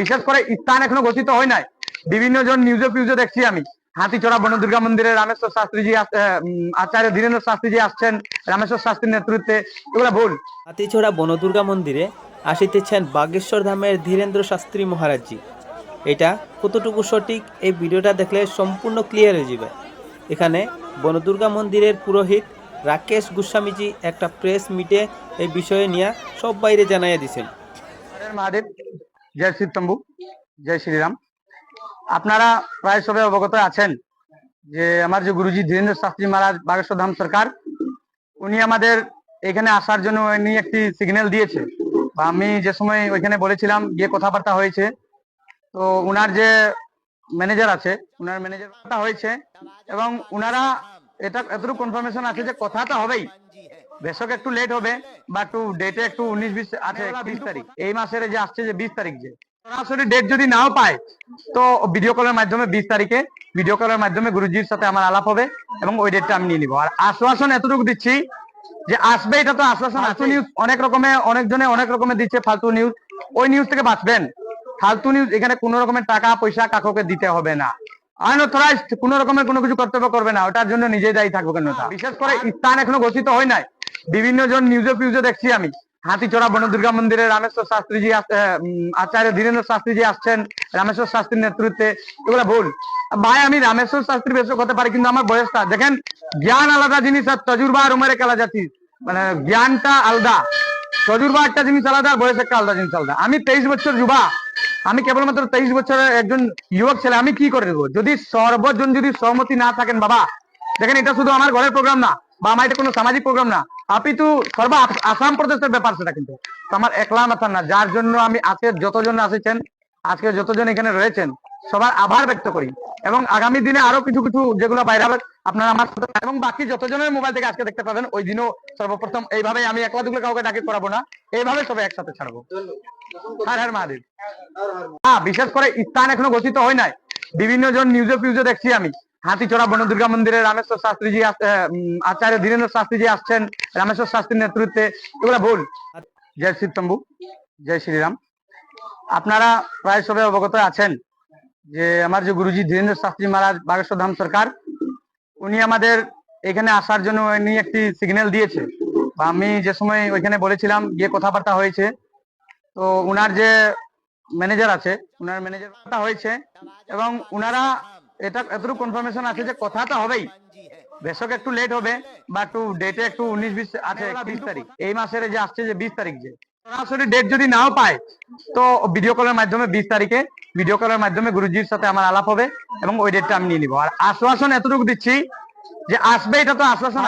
বিশেষ করে স্থান এখনও ঘোষিত হয় নাই। বিভিন্ন জন নিউজে ফিউজে দেখছি আমি। হাতিচড়া বন দুর্গা মন্দিরে রামেশ্বর শাস্ত্রীজি আচার্য ধীরেন্দ্র শাস্ত্রীজি আসছেন রামেশ্বর শাস্ত্রীর নেতৃত্বে। এগুলো ভুল। হাতিছড়া বনদুর্গা মন্দিরে আসিতেছেন বাগেশ্বর ধামের ধীরেন্দ্র শাস্ত্রী মহারাজজি। এটা কতটুকু সঠিক এই ভিডিওটা দেখলে সম্পূর্ণ ক্লিয়ার হয়ে যাবে। এখানে বনদুর্গা মন্দিরের পুরোহিত রাকেশ গোস্বামীজি একটা প্রেস মিটে এই বিষয়ে নিয়ে সব বাইরে জানাইয়া দিছেন। মহাদেব জয় শিব তম্বু, জয় শ্রীরাম। আপনারা প্রায় সবাই অবগত আছেন যে আমার যে গুরুজি ধীরেন্দ্র শাস্ত্রী মহারাজ বাগেশ্বর ধাম সরকার, উনি আমাদের এখানে আসার জন্য উনি একটি সিগন্যাল দিয়েছে। আমি যে সময় ওইখানে বলেছিলাম গিয়ে কথাবার্তা হয়েছে, তো উনার যে ম্যানেজার আছে, উনার ম্যানেজার হয়েছে এবং উনারা এটা এতটুকু কনফার্মেশন আছে যে কথাটা হবেই। বেশক একটু লেট হবে বা একটু ডেটে একটু উনিশ বিশ আছে বিশ তারিখ। এই মাসের যে আসছে যে বিশ তারিখ যে সরাসরি ডেট যদি নাও পায় তো ভিডিও কলের মাধ্যমে বিশ তারিখে ভিডিও কলের মাধ্যমে গুরুজির সাথে আমার আলাপ হবে এবং ওই ডেটটা আমি নিয়ে নিবো। আর আশ্বাসন এতটুকু দিচ্ছি যে আসবে এটা তো আশ্বাসন ফালতু নিউজ অনেক রকমের অনেক জনে অনেক রকমের দিচ্ছে ফালতু নিউজ ওই নিউজ থেকে বাঁচবেন। ফালতু নিউজ এখানে কোনো রকমের টাকা পয়সা কাকুকে দিতে হবে না। আনঅথরাইজড কোন রকমের কোনো কিছু কর্তব্য করবে না। ওটার জন্য নিজেই দায়ী থাকবে কেন বিশেষ করে স্থান এখনও ঘোষিত হয় নাই। বিভিন্ন জন নিউজে ফিউজে দেখছি আমি। হাতিচড়া বন দুর্গা মন্দিরে রামেশ্বর শাস্ত্রীজি আচার্য ধীরেন্দ্র শাস্ত্রীজি আসছেন, রামেশ্বর শাস্ত্রীর নেতৃত্বে। এগুলো ভুল। ভাই, আমি রামেশ্বর শাস্ত্রী বেশক হতে পারি, কিন্তু আমার বয়সটা, দেখেন, জ্ঞান আলাদা জিনিস আর তজুরবা আর উমের খেলা যাচ্ছি মানে জ্ঞানটা আলাদা। তজুরবা একটা জিনিস আলাদা, আর বয়স একটা আলাদা জিনিস আলাদা। আমি তেইশ বছর যুবা। আমি কেবলমাত্র তেইশ বছরের একজন যুবক ছেলে, আমি কি করে দেবো? যদি সর্বজন যদি সহমতি না থাকেন, বাবা। দেখেন, এটা শুধু আমার ঘরের প্রোগ্রাম না, বা আমার এটা কোনো সামাজিক প্রোগ্রাম না। আপনি তো সর্ব আসাম প্রদেশের ব্যাপার সেটা কিন্তু। আমার একলা মাথা না যার জন্য আমি আজকে যতজন আসেছেন আজকে যতজন এখানে রয়েছেন সবার আভার ব্যক্ত করি। এবং আগামী দিনে আরও কিছু কিছু যেগুলো বাইরে হবে আপনারা আমার সাথে এবং বাকি যতজনের মোবাইল থেকে আজকে দেখতে পাবেন ওই দিনও সর্বপ্রথম এইভাবে আমি একলা দুগুলো কাউকে ডাকি করাবো না এইভাবে সবাই একসাথে ছাড়বো। হ্যাঁ হ্যাঁ মহাদেব। হ্যাঁ বিশেষ করে স্থান এখনও ঘোষিত হয় নাই। বিভিন্ন জন নিউজে ফিউজে দেখছি আমি। হাতিচড়া বন দুর্গা মন্দিরে রামেশ্বর শাস্ত্রীজি আচার্য ধীরেন্দ্র শাস্ত্রীজি আসছেন। রামেশ্বর শাস্ত্রীর নেতৃত্বে। এগুলো ভুল। জয় শিব তম্বু জয় শ্রীরাম। আপনারা প্রায় সবাই অবগত আছেন যে আমার যে গুরুজি ধীরেন্দ্র শাস্ত্রী মহারাজ বাগেশ্বর ধাম সরকার, উনি আমাদের এখানে আসার জন্য উনি একটি সিগন্যাল দিয়েছে। আমি যে সময় ওইখানে বলেছিলাম, গিয়ে কথাবার্তা হয়েছে। তো উনার যে ম্যানেজার আছে, উনার ম্যানেজার হয়েছে এবং উনারা এটা এতটুকু কনফার্মেশন আছে যে কথাটা হবেই। বেশক একটু লেট হবে বা একটু ডেটে একটু উনিশ বিশ আছে বিশ তারিখ। এই মাসের যে আসছে যে বিশ তারিখ যে সরাসরি ডেট যদি নাও পায় তো ভিডিও কলের মাধ্যমে বিশ তারিখে ভিডিও কলের মাধ্যমে গুরুজির সাথে আমার আলাপ হবে এবং ওই ডেটটা আমি নিয়ে নিবো। আর আশ্বাসন এতটুকু দিচ্ছি যে আসবে এটা তো আশ্বাসন